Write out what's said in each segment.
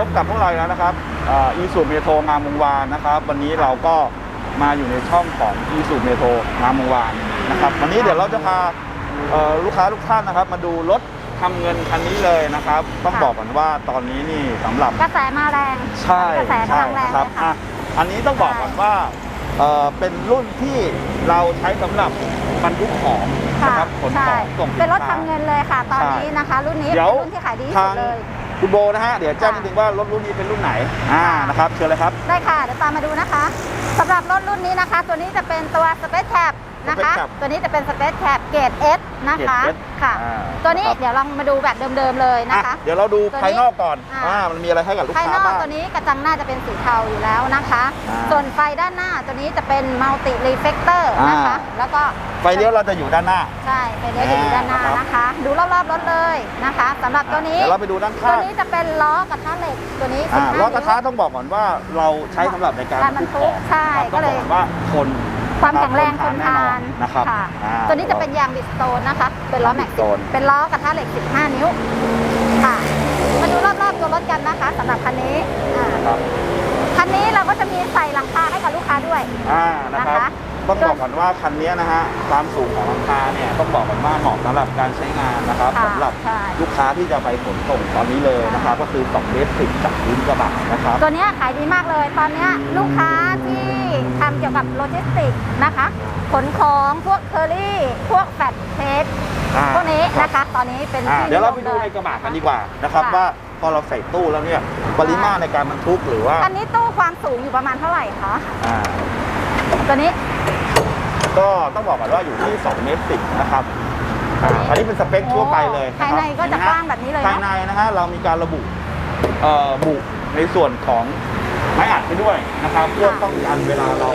พบกับพวกเราอีกแล้วนะครับอีสูเมโทงามวงวานนะครับ วันนี้เราก็มาอยู่ในช่องของอีสูเมโทงามวงวานนะครับวันนี้เดี๋ยวเราจะพาเอ่อลูกค้าทุกท่านนะครับ มาดูรถทำเงินคันนี้เลยนะครับ ต้องค่ะบอกก่อนว่าตอนนี้นี่สำหรับกระแสมาแรงใช่กระแสใช่กำลังแรงครับเลยค่ะอะอันนี้ต้องบอกก่อนว่าเอ่อเป็นรุ่นที่เราใช้สำหรับบรรทุกของค่ะนะครับขนขใช่องส่งสินค้าเป็นรถทำเงินเลยค่ะ ตอนใช่นี้นะคะ รุ่นนี้เดี๋เป็ยวนรุ่นที่ขายดีที่ทาสุงดเลย คุณโบนะฮะ เดี๋ยวแจ้งนิดนึงว่ารถรุ่นนี้เป็นรุ่นไหน อ่า นะครับ เชิญเลยครับ ได้ค่ะ เดี๋ยวตามมาดูนะคะ สำหรับรถรุ่นนี้นะคะ ตัวนี้จะเป็นตัว Space Cab นะคะ Space Cab ตัวนี้จะเป็น Space Cab เกรด S นะคะเกรด S ค่ะ อ่าตัวนี้นะครับ เดี๋ยวลองมาดูแบบเดิมๆเลยนะคะ อะเดี๋ยวเราดูตัวนี้ภายนอกก่อนอ่า อ่ามันมีอะไรให้กับลูกภายค้านอกบ้าง ตัวนี้กระจังหน้าจะเป็นสีเทาอยู่แล้วนะคะ อ่าส่วนไฟด้านหน้าตัวนี้จะเป็นมัลติรีเฟกเตอร์นะคะ อ่า แล้วก็ไฟเลี้ยวเราจะอยู่ด้านหน้า ใช่ไฟเลี้ยวจะอยู่ด้านหน้าอ่านนะคะ ดูรอบๆรถเลยนะคะสำหรับตัวนี้ เดี๋ยวเราไปดูด้านตัวข้างนี้จะเป็นล้อกระทะเหล็กตัวนี้อ่า15ล้อกระทะนิ้ว ต้องบอกก่อนว่าเราใช้สำหรับในการการบรรทุกใช่ครับก็เลยต้องบอกว่าคน ความแข็งแรงทนแน่ทานนะครับค่ะอ่าตัวนี้จะเป็นยางบิสโตนนะคะ เป็นล้อแม็กซ์ Bridgestone เป็นล้อกระทะเหล็ก 15 นิ้ว ค่ะ มาดูรอบๆตัวรถกันนะคะสำหรับคันนี้อ่าครับคันนี้เราก็จะมีใส่หลังคาให้กับลูกค้าด้วย อ่านะครับนะคะ ต้องบอกก่อนว่าคันนี้นะฮะความสูงของหลังคาเนี่ยต้องบอกก่อนว่าเหมาะสำหรับการใช้งานนะครับค่ะสำหรับใช่ ลูกค้าที่จะไปขนส่งตอนนี้เลยนะครับ ก็คือ2เมตรสิบจากพื้นกระบะนะครับ ตัวเนี้ยขายดีมากเลย ตอนเนี้ยลูกค้าที่ ทำเกี่ยวกับโลจิสติกส์นะคะขนของพวกเคอรี่ พวกแฟตเทสอ่าพวกนี้นะคะ ตอนนี้เป็นอ่าที่เดี๋ยวเรานิไปมดูลในกระบะกันดีกว่านะครับค่ะว่าพอเราใส่ตู้แล้วเนี่ยปริมาตรในการบรรทุกหรือว่าอันนี้ตู้ความสูงอยู่ประมาณเท่าไหร่คะอ่าตัวนี้ ก็ต้องบอกก่อนว่าอยู่ที่2เมตรสิบนะครับอ่าอันนี้เป็นสเปคทั่วไปเลยภายในก็จะกว้างแบบนี้เลยภายเนาะในนะฮะเรามีการระบุเอ่อบุในส่วนของ ไม้อัดไปด้วยนะครับ เพื่อป้องกันเวลาเรา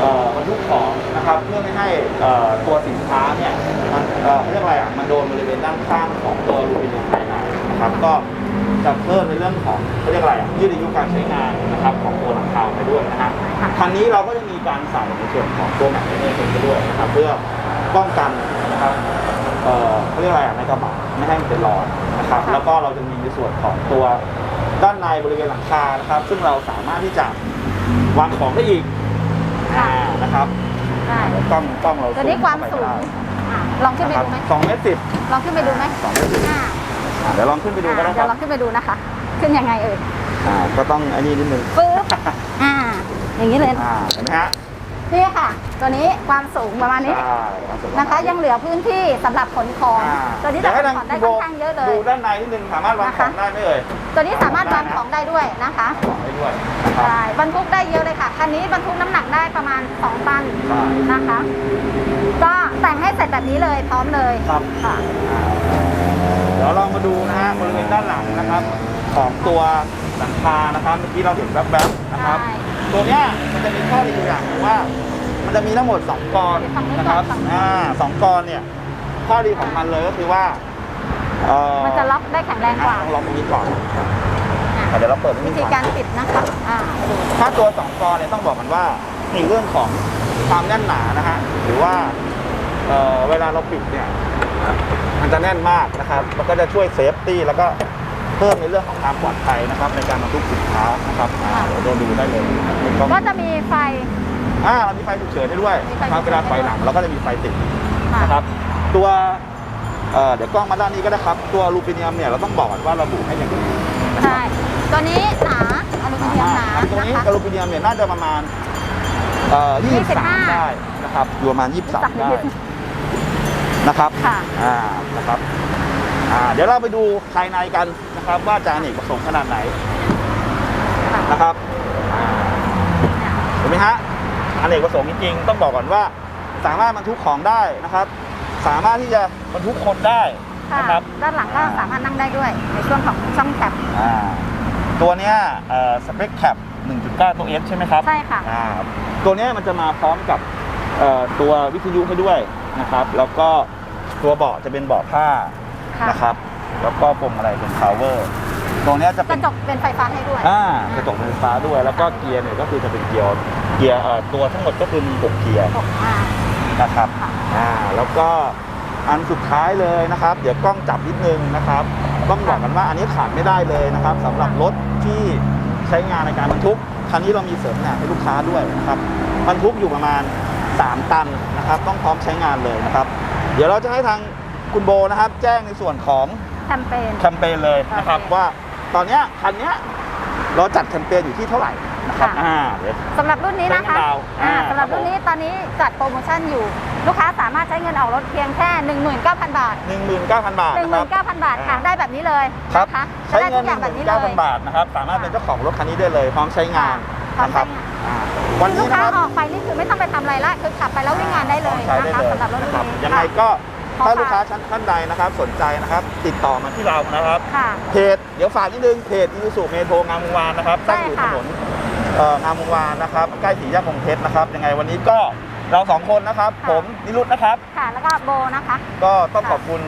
เอ่อบรรทุกของนะครับ เพื่อไม่ให้เอ่อตัวสินค้าเนี่ยมันเอ่อเขาเรียกอะไรอะมันโดนบริเวณด้านข้างของตัวอลูมิเนียมภายในนะครับ ก็จะเพิ่มในเรื่องของเขาเรียกอะไรอะยืดอายุการใช้งานนะครับของตัวหลังคาไปด้วยนะฮะคันนี้เราก็จะมีการใส่ในส่วนของตัวแม็กซ์เนอร์ไปด้วยนะครับ เพื่อป้องกันนะครับเอ่อเขาเรียกอะไรอะในกระบะไม่ให้มันเป็นรอยนะครับค่ะแล้วก็เราจะมีในส่วนของตัว ด้านในบริเวณหลังคานะครับ ซึ่งเราสามารถที่จะวางของได้อีกอ่านะครับใช่กล้องกล้องเราตัวนี้ความสูงอะลองขึ้นไปดูไหมสองเมตรสิบลองขึ้นไปดูไหมสองเมตรสิบอ่าอ่าเดี๋ยวลองขึ้นไปดูก็ได้อ่าคเดี๋รัยวบลองขึ้นไปดูนะคะ ขึ้นยังไงเอ่ยอ่าก็ต้องไอ้นี่นิดนึงปึ๊บอ่าอย่างนี้เลย อ่าเห็นไหมฮะ นี่ค่ะ ตัวนี้ความสูงประมาณนี้ใช่วามสูงนะคะ ยังเหลือพื้นที่สำหรับขนของ อ่าตัวนี้เดี๋จะยวขให้นทางของได้คุณโบค่อนข้างเยอะเลยดูด้านในนิดนึงสามารถวางของได้ไหมเอ่ยตัวนี้สามารถวางของได้ด้วยนะคะของได้ด้วยนะครับ ใช่บรรทุกได้เยอะเลยค่ะคันนี้บรรทุกน้ำหนักได้ประมาณ2ตันใช่ นะคะ ก็แต่งให้เสร็จแบบนี้เลยพร้อมเลยครับค่ะ เดี๋ยวเรามาดูนะฮะบริเวณด้านหลังนะครับ ของตัวหลังคานะครับเมื่อกี้เราเห็นแวบๆนะครับ ใช่ ตัวเนี้ยมันจะมีข้อดีอยู่อย่างหนึ่งว่า มันจะมีทั้งหมด 2กรเดี๋ยวฝั่งนี้นะก่คอนรับฝั่งนี้อ่าสองกรเนี่ย ข้อดีของมันเลยก็คือว่าเอ่อมันจะล็อกได้แข็งแรงกว่าอะต้องล็อกตรงนี้ก่อนอะอะเดี๋ยวเราเปิดตรงวินี้ธีก่อน การปิดนะคะอ่าดูถ้าตัวสองกรเนี่ยต้องบอกกันว่าในเรื่องของความแน่นหนานะฮะหรือว่าเอ่อเวลาเราปิดเนี่ยมันจะแน่นมากนะครับ มันก็จะช่วยเซฟตี้แล้วก็ เพิ่มในเรื่องของความปลอดภัยนะครับในการบรรทุกสินค้านะครับอ่าเดี๋ยวเราดูได้เลยในกล้องก็จะมีไฟ อ่าเรามีไฟฉุกเฉินให้ด้วยมีไฟครับฉุกเฉินเวลาไฟหลังเราก็จะมีไฟติดค่ะนะครับ ตัวเอ่อเดี๋ยวกล้องมาด้านนี้ก็ได้ครับ ตัวอลูมิเนียมเนี่ยเราต้องบอกก่อนว่าระบุให้อย่างนี้นะคใช่รับตัวนี้หนาอลูมิเนียมหนาอ่ตัวนี้นะคะอลูมิเนียมเนี่ยน่าจะประมาณเอ่อ23 25ได้นะครับอยู่ประมาณ23ได้23 นะครับ ค่ะ อ่า นะครับ อ่าเดี๋ยวเราไปดูภายในกันนะครับ ว่าจะอเนกประสงค์ขนาดไหนนะครับอ่าเห็นไหมฮะอเนกประสงค์จริงๆต้องบอกก่อนว่า สามารถบรรทุกของได้นะครับ สามารถที่จะบรรทุกคนได้ค่ะนะครับด้านหลังก็สามารถนั่งได้ด้วยในช่วงของช่องแคปอ่าตัวเนี้ยเอ่อสเปคแคป1.9 ตัว S ใช่ไหมครับใช่ค่ะอ่าตัวเนี้ยมันจะมาพร้อมกับเอ่อตัววิทยุให้ด้วยนะครับ แล้วก็ตัวเบาะจะเป็นเบาะผ้า ค่ะ นะครับ แล้วก็พวงมาลัยเป็น power ตัวเนี้ยจะกเป็ระนจกเป็นไฟฟ้าให้ด้วย อ่ากระจกไฟฟ้าด้วย แล้วก็เกียร์เนี่ยก็คือจะเป็นเกียร์เกียร์เอ่อตัวทั้งหมดก็คือมีหกเกียร์หกอ่านะครับ ค่ะ อ่า แล้วก็อันสุดท้ายเลยนะครับ เดี๋ยวกล้องจับนิดนึงนะครับ ต้องบอกกันว่าอันนี้ขาดไม่ได้เลยนะครับสำหรับรถที่ใช้งานในการบรรทุก คันนี้เรามีเสริมงานให้ลูกค้าด้วยนะครับ บรรทุกอยู่ประมาณ 3 ตันนะครับ ต้องพร้อมใช้งานเลยนะครับ เดี๋ยวเราจะให้ทาง คุณโบนะครับแจ้งในส่วนของแคมเปญ แคมเปญเลยนะครับ โอเคว่าตอนเนี้ยคันเนี้ยเราจัดแคมเปญอยู่ที่เท่าไหร่นะครับค่ะ อ่าเดี๋ยว สำหรับรุ่นนี้นะคะใช้เงินดาวน์อ่าอ่าสำหรับครับผม รุ่นนี้ตอนนี้จัดโปรโมชั่นอยู่ ลูกค้าสามารถใช้เงินออกรถเพียงแค่ 19,000 บาท19,000บาทนะครับ 19,000 บาทค่ะ อ่า ได้แบบนี้เลยครับนะคะใช้ได้เงิทุนกอย่างแบบนี้เลย19,000บาทนะครับสามารถเป็นเจ้าของรถคันนี้ได้เลย พร้อมใช้งานค่ะนะครับพร้อมใช้งาน อ่าวันลูนี้กนะค้าครับออกไปนี่คือไม่ต้องไปทำอะไรละคือขับไปแล้ววิ่งงานได้เลยใช้ได้นะคะเลยสำหรับรถรุ่นนะครับนี้ยังไงค่ะ ก็ ขอถ้าฝากลูกค้าชั้นท่านใดนะครับ สนใจนะครับ ติดต่อมาที่เรานะครับ ค่ะ เพจเดี๋ยวฝากนิดนึงเพจอีซูเมโทงามวงวานนะครับใช่ตั้งอยู่ถค่ะนนเอ่องามวงวานนะครับใกล้สี่แยกพงเพชรนะครับ ยังไงวันนี้ก็เราสองคนนะครับผมนิรุตนะครับ ค่ะ แล้วก็โบนะคะ ก็ต้องขอบคุณ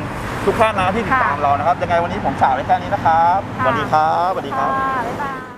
ทุกท่านนะที่ติดค่ะตามเรานะครับยังไงวันนี้ผมฝากไว้แค่นี้นะครับสค่ะวัสดีครับสวัสดีครับ ค่ะบ๊ายบาย